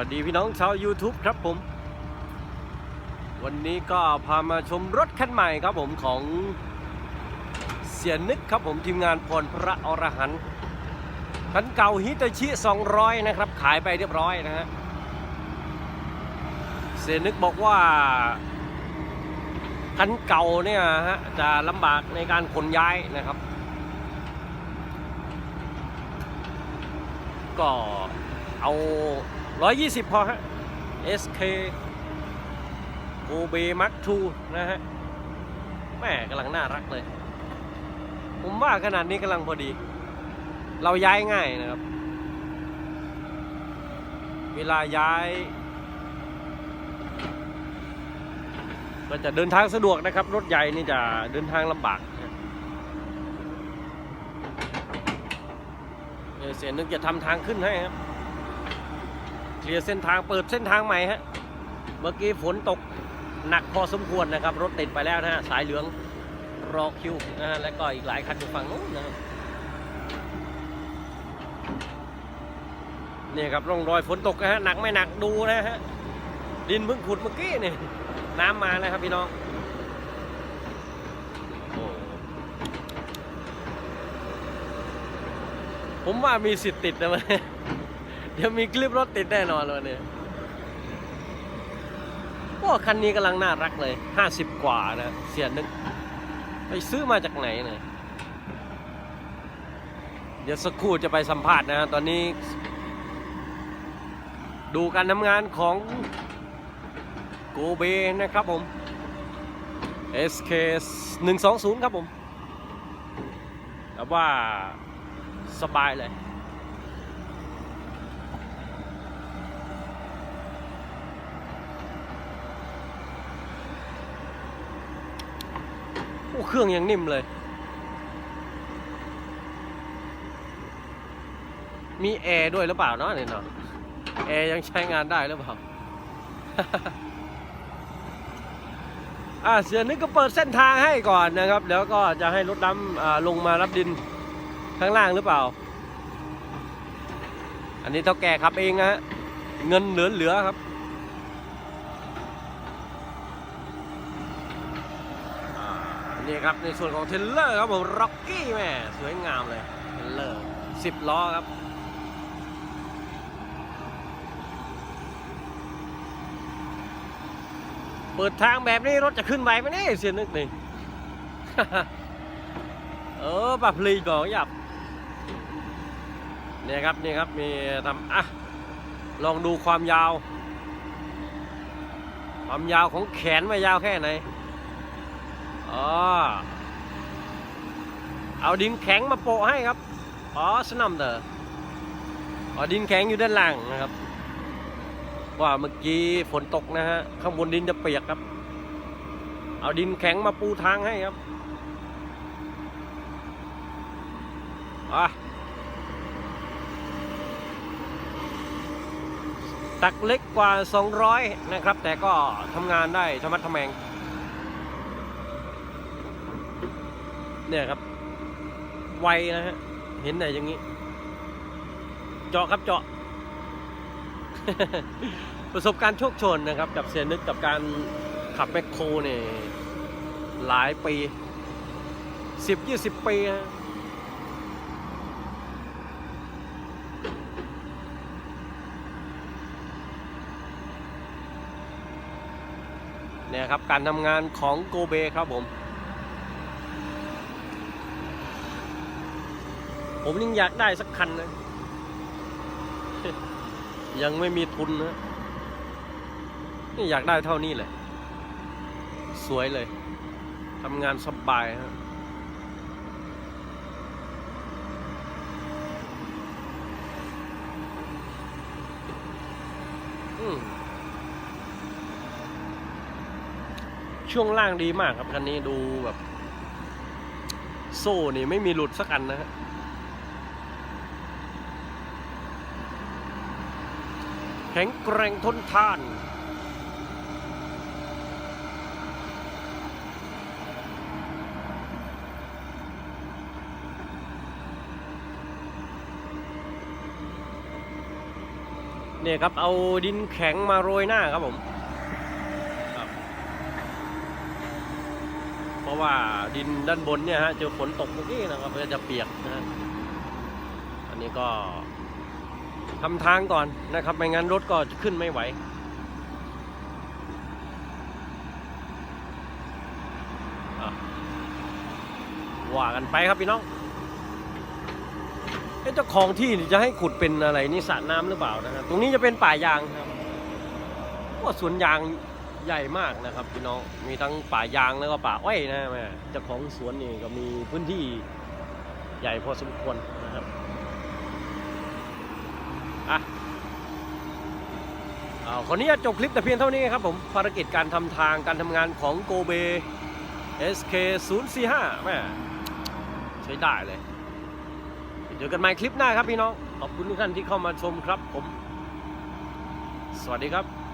วัสดีพี่น้องชาว YouTube ครับผม วันนี้ก็พามาชมรถคันใหม่ครับผมของเสียนึกครับผมทีมงานพรพระอรหันต์คันเก่าฮิตาชิ 200 นะครับ ขายไปเรียบร้อยนะฮะเสียนึกบอกว่า คันเก่าเนี่ยฮะจะลำบากในการขนย้ายนะครับ ก็เอา 120 พอฮะ SK โ b เบมักทูนะฮะแม่กำลังน่ารักเลย ผมว่าขนาดนี้กำลังพอดี เราย้ายง่ายนะครับ เวลาย้าย ก็จะเดินทางสะดวกนะครับ รถใหญ่นี่จะเดินทางลำบากเสียนึกจะทำทางขึ้นให้ครับ ลียร์เส้นทางเปิดเส้นทางใหม่ฮะ เมื่อกี้ฝนตกหนักพอสมควรนะครับ รถติดไปแล้วนะฮะ สายเหลืองรอคิวนะฮะ แล้วก็อีกหลายคันอยู่ฝั่งนู้นนะครับนี่ครับร่องรอยฝนตกนะฮะ หนักไม่หนักดูนะฮะ ดินเพิ่งขุดเมื่อกี้นี่น้ำมาแล้วครับพี่น้องผมว่ามีสิทธิ์ติดนะมัน เดี๋ยวมีคลิปรถติดแน่นอนเลยเนี่ยโอ้คันนี้กำลังน่ารักเลยห้าสิบกว่านะ เสียนึก ไปซื้อมาจากไหนเนี่ยเดี๋ยวสักครู่จะไปสัมภาษณ์นะ ตอนนี้ ดูการทำงานของโกเบนะครับผม SK 120 ครับผมแต่ว่าสบายเลย อ้เครื่องยังนิ่มเลย มีแอร์ด้วยหรือเปล่าเนาะเนี่ยเนาะแอร์ยังใช้งานได้หรือเปล่าอ่าเสียนึกก็เปิดเส้นทางให้ก่อนนะครับ แล้วก็จะให้รถดำอ่าลงมารับดินข้างล่างหรือเปล่า อันนี้เท่าแก่ขับเองนะฮะเงินเหลือๆครับ นี่ครับในส่วนของเทเลอร์ครับผมร็อกกี้แม่สวยงามเลยเทเลอร์สิบล้อครับเปิดทางแบบนี้รถจะขึ้นไหวไหมนี่เสียนึกหนี่งเออปะพลีก่อนหยับเนี่ยครับนี่ครับมีทำอะลองดูความยาว ความยาวของแขนว่ายาวแค่ไหน อ๋อเอาดินแข็งมาโปะให้ครับอ๋อสนัมเดอร์อ๋อดินแข็งอยู่ด้านล่างนะครับ ว่าเมื่อกี้ฝนตกนะฮะข้างบนดินจะเปียกครับ เอาดินแข็งมาปูทางให้ครับอะตักเล็กกว่า 200 นะครับ แต่ก็ทำงานได้ธรรมัดทำแมง เนี่ยครับ ไวนะฮะ เห็นไหนอย่างนี้ เจาะครับเจาะ ประสบการณ์โชคชนนะครับ กับเสียนึกกับการขับแมคโครเนี่ยหลายปีสิบยี่สิบปีฮะเนี่ยครับการทำงานของโกเบครับผม ผมยังอยากได้สักคันนะ ยังไม่มีทุนนะ นี่อยากได้เท่านี้แหละ สวยเลยทำงานสบายฮะช่วงล่างดีมากครับคันนี้ดูแบบ โซ่นี่ไม่มีหลุดสักอันนะฮะ ข็งแกร่งทนทาน เนี่ยครับ เอาดินแข็งมาโรยหน้าครับผมครับเพราะว่าดินด้านบนเนี่ยฮะเจอฝนตกเมื่อกี้นะครับก็จะเปียกนะฮะอันนี้ก็ ทำทางก่อนนะครับ ไม่งั้นรถก็จะขึ้นไม่ไหว ว่ากันไปครับพี่น้องเจ้าของที่นี่จะให้ขุดเป็นอะไรนี่สระน้ำหรือเปล่านะครับ ตรงนี้จะเป็นป่ายางครับว่าสวนยางใหญ่มากนะครับพี่น้อง มีทั้งป่ายางแล้วก็ป่าอ้อยนะแม่เจ้าของสวนนี่ก็มีพื้นที่ใหญ่พอสมควร นะครับอะเอาคนนี้จบคลิปแต่เพียงเท่านี้ครับผม ภารกิจการทำทางการทำงานของโกเบ SK 0 4 5แม่ใช้ได้เลย เจอกันใหม่คลิปหน้าครับพี่น้อง ขอบคุณทุกท่านที่เข้ามาชมครับผม สวัสดีครับ